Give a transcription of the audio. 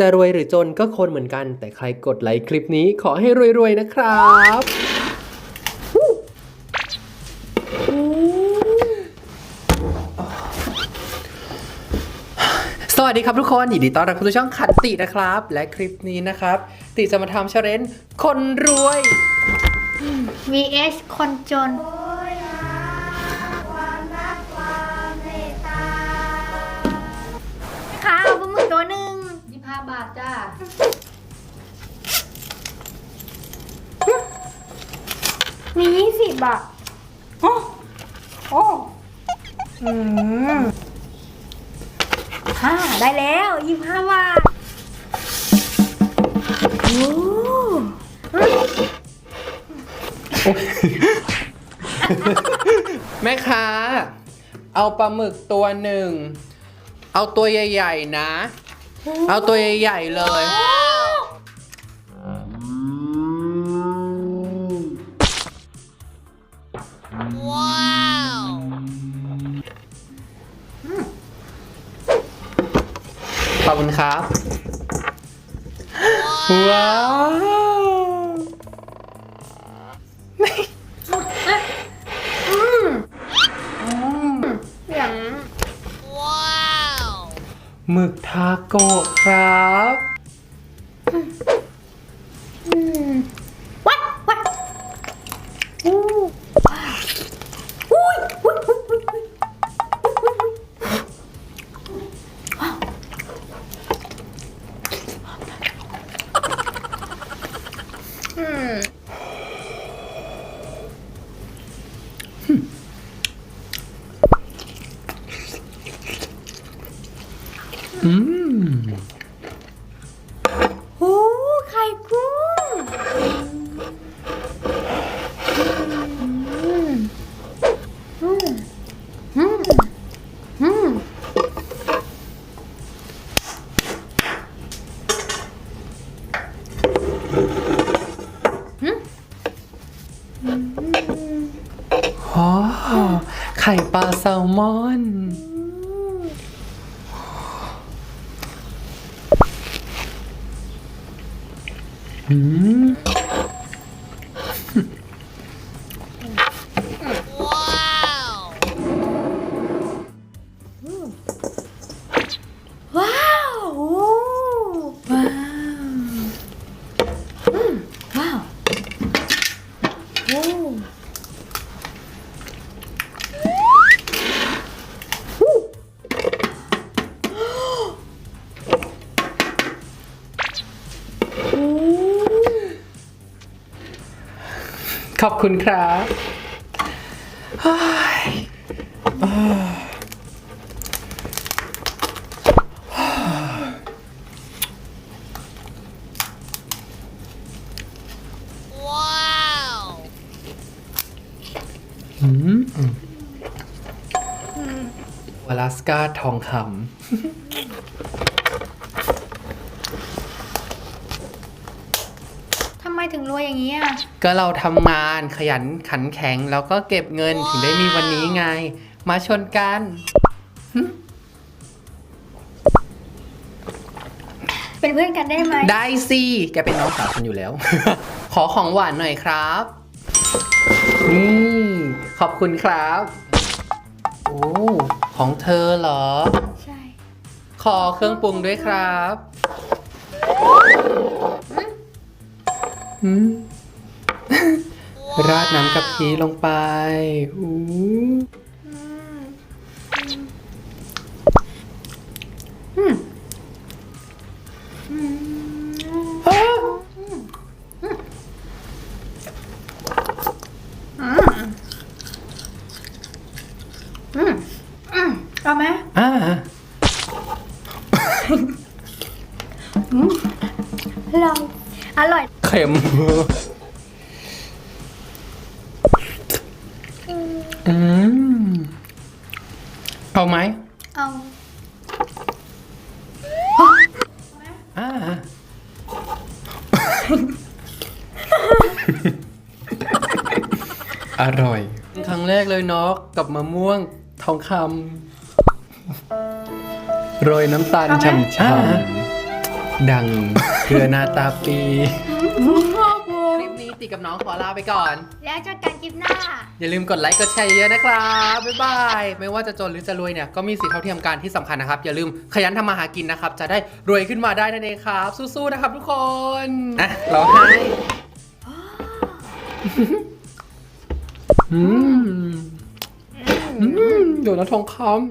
จะรวยหรือจนก็คนเหมือนกัน แต่ใครกดไลค์คลิปนี้ขอให้รวยๆนะครับสวัสดีครับทุกคนยินดีต้อนรับเข้าสู่ช่องขันตินะครับ และคลิปนี้นะครับ ติจะมาทำเชลเลนคนรวย vs คนจน ยี่ห้าบาทจ้ามียี่สิบบาทโอ้โอ้อืมห้าได้แล้วยี่ห้าบาทโอ้แม่ค้า เอาปลาหมึกตัวหนึ่ง เอาตัวใหญ่ ๆ นะ เอาตัวใหญ่ๆเลยขอบคุณครับ ว้าว อย่าง หมึกทาโกะครับวัดวัดอู้ อ๋อไข่ปลาแซลมอน อืม ขอบคุณครับเฮ้ยอ่าอืมอลาสกาทองคทำไมถึ งรวยอย่างนี้อะำก็เราทำงานขยันขันแข็งแล้วก็เก็บเงินถึงได้มีวันนี้ไง มาชนกันเป็นเพื่อนกันได้ไหมได้สิแกเป็นน้องสาวฉันอยู่แล้ว ขอของหวานหน่อยครับนี่ขอบคุณครับโอ้ของเธอเหรอ ใช่ ขอเครื่องปรุงด้วยครับอืม ราดน้ำกะทิลงไปอู้อืมอ้าอืมอืมเอาไหมอ่าอร่อย อร่อย เค็มอืมเอาไหมเอาอ่าอร่อย ครั้งแรกเลยเนาะกับมะม่วงทองคำโรยน้ำตาลเอาไหมฉ่ำๆดังเกลือหนาตาปี คลิปนี้ติกับน้องขอลาไปก่อน แล้วเจอกันคลิปหน้า อย่าลืมกดไลค์กดแชร์เยอะๆนะครับ บ๊ายบาย ไม่ว่าจะจนหรือจะรวยเนี่ย ก็มีสิทธิเท่าเทียมกันที่สำคัญนะครับ อย่าลืมขยันทำมาหากินนะครับ จะได้รวยขึ้นมาได้นั่นเองครับ สู้ๆนะครับทุกคนอะเราให้อืมอืมโดนแล้วทองคำ